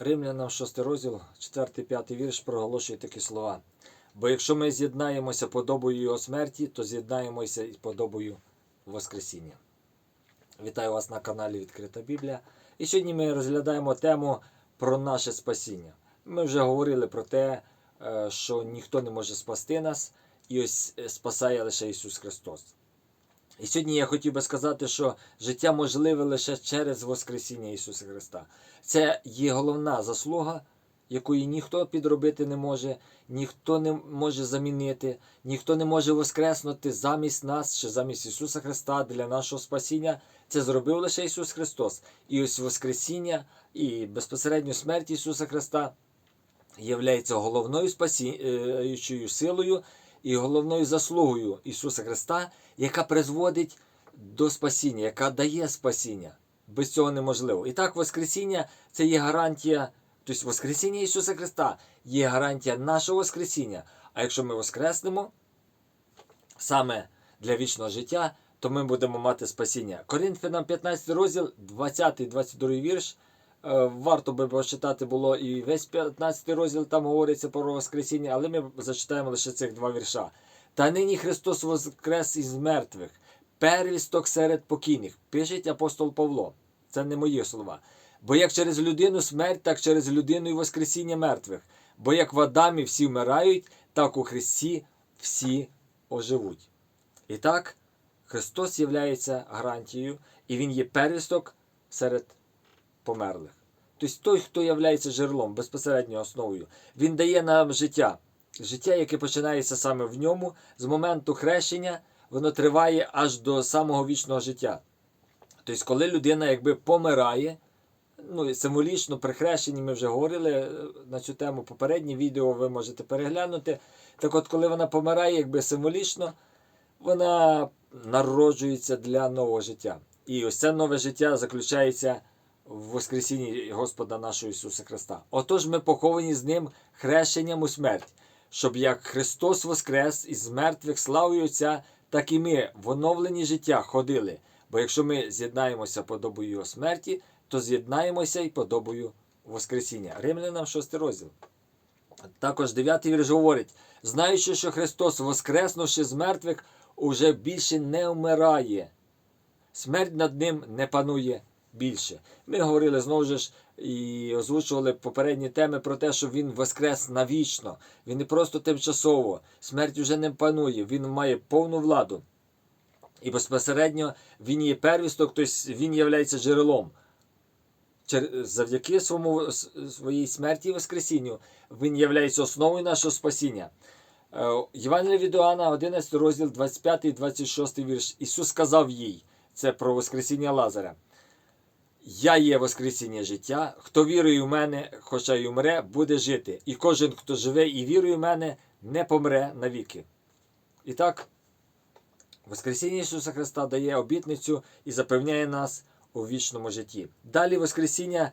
Римлянам 6 розділ, 4-5 вірш проголошує такі слова. Бо якщо ми з'єднаємося подобою Його смерті, то з'єднаємося і подобою Воскресіння. Вітаю вас на каналі Відкрита Біблія. І сьогодні ми розглядаємо тему про наше спасіння. Ми вже говорили про те, е, що ніхто не може спасти нас, і ось е, спасає лише Ісус Христос. І сьогодні я хотів би сказати, що життя можливе лише через Воскресіння Ісуса Христа. Це є головна заслуга, якої ніхто підробити не може, ніхто не може замінити, ніхто не може воскреснути замість нас чи замість Ісуса Христа для нашого спасіння. Це зробив лише Ісус Христос. І ось Воскресіння і безпосередньо смерть Ісуса Христа являється головною спасіючою силою і головною заслугою Ісуса Христа, яка призводить до спасіння, яка дає спасіння. Без цього неможливо. І так, Воскресіння це є гарантія, тобто Воскресіння Ісуса Христа є гарантія нашого Воскресіння. А якщо ми воскреснемо саме для вічного життя, то ми будемо мати спасіння. Коринфянам 15 розділ, 20-22 вірш. Е, Варто би прочитати було і весь 15 розділ, там говориться про Воскресіння, але ми зачитаємо лише цих два вірша. Та нині Христос воскрес із мертвих, первісток серед покійних, пише апостол Павло. Це не мої слова. Бо як через людину смерть, так через людину і воскресіння мертвих. Бо як в Адамі всі вмирають, так у Христі всі оживуть. І так, Христос є гарантією, і Він є первісток серед померлих. Тобто той, хто є джерелом, безпосередньо основою, він дає нам життя. Життя, яке починається саме в ньому, з моменту хрещення, воно триває аж до самого вічного життя. Тобто, коли людина якби помирає, ну, символічно при хрещенні ми вже говорили е, на цю тему попереднє відео ви можете переглянути. Так от, коли вона помирає, якби символічно, вона народжується для нового життя. І ось це нове життя заключається в Воскресінні Господа нашого Ісуса Христа. Отож, ми поховані з Ним хрещенням у смерть, щоб як Христос воскрес із мертвих славою Отця, так і ми в оновленні життя ходили. Бо якщо ми з'єднаємося подобою Його смерті, то з'єднаємося і подобою Воскресіння. Римлянам 6 розділ. Також 9 вірш говорить: знаючи, що Христос, воскреснувши з мертвих, уже більше не вмирає. Смерть над ним не панує більше. Ми говорили знову ж і озвучували попередні теми про те, що він воскрес навічно. Він не просто тимчасово. Смерть вже не панує, він має повну владу. І безпосередньо він є первісток, тобто він є джерелом. Завдяки своєму, своїй смерті і Воскресінню він є основою нашого спасіння. Е, Євангелія від Іоанна, 11 розділ, 25 і 26 вірш. Ісус сказав їй, це про Воскресіння Лазаря. Я є Воскресіння життя. Хто вірує в мене, хоча й умре, буде жити. І кожен, хто живе і вірує в мене, не помре навіки. І так, Воскресіння Ісуса Христа дає обітницю і запевняє нас у вічному житті. Далі Воскресіння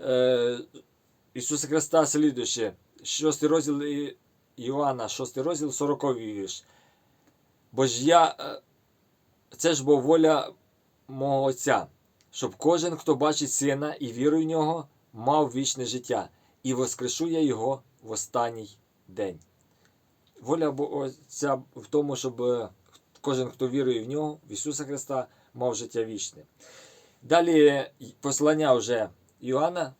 е, Ісуса Христа слідуючи, 6 розділ Іоанна, 6 розділ, 40 вірш. Бо ж я, е, це ж бо воля мого Отця, щоб кожен, хто бачить сина і вірує в нього, мав вічне життя, і воскрешу я його в останній день. Воля Отця в тому, щоб е, кожен, хто вірує в нього, в Ісуса Христа, мав життя вічне. Далі послання вже Іоанна,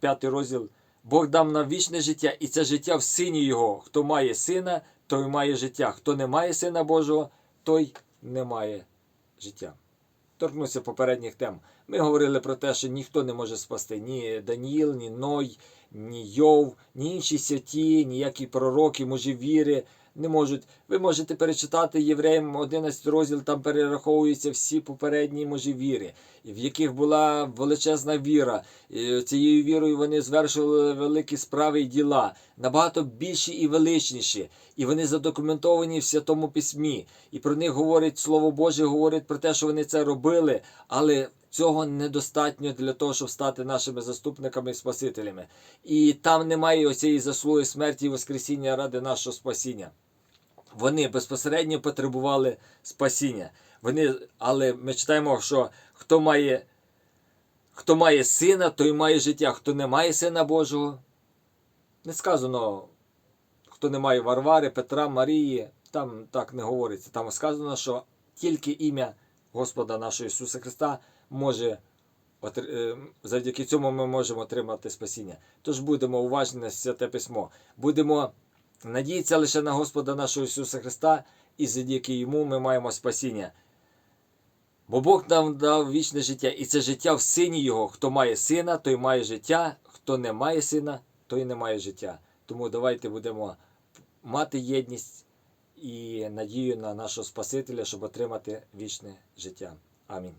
5 розділ. Бог дав нам вічне життя, і це життя в сині Його. Хто має сина, той має життя. Хто не має сина Божого, той не має життя. Торкнуся попередніх тем. Ми говорили про те, що ніхто не може спасти ні Даніїл, ні Ной, ні Йов, ні інші святі, ніякі пророки, може віри не можуть. Ви можете перечитати Євреям 11 розділ, там перераховуються всі попередні можі віри, в яких була величезна віра. Цією вірою вони звершували великі справи і діла, набагато більші і величніші. І вони задокументовані в Святому Письмі. І про них говорить Слово Боже, говорить про те, що вони це робили, але. Цього недостатньо для того, щоб стати нашими заступниками і спасителями. І там немає оцієї заслуги смерті і Воскресіння ради нашого спасіння. Вони безпосередньо потребували спасіння. Вони, Але ми читаємо, що хто має хто має сина, той має життя. Хто не має сина Божого, не сказано, хто не має Варвари, Петра, Марії, там так не говориться. Там сказано, що тільки ім'я Господа нашого Ісуса Христа може е, завдяки цьому ми можемо отримати спасіння. Тож будемо уважні на святе письмо. Будемо надіятися лише на Господа нашого Ісуса Христа, і завдяки Йому ми маємо спасіння. Бо Бог нам дав вічне життя, і це життя в сині Його. Хто має сина, той має життя, хто не має сина, той не має життя. Тому давайте будемо мати єдність і надію на нашого Спасителя, щоб отримати вічне життя. Амінь.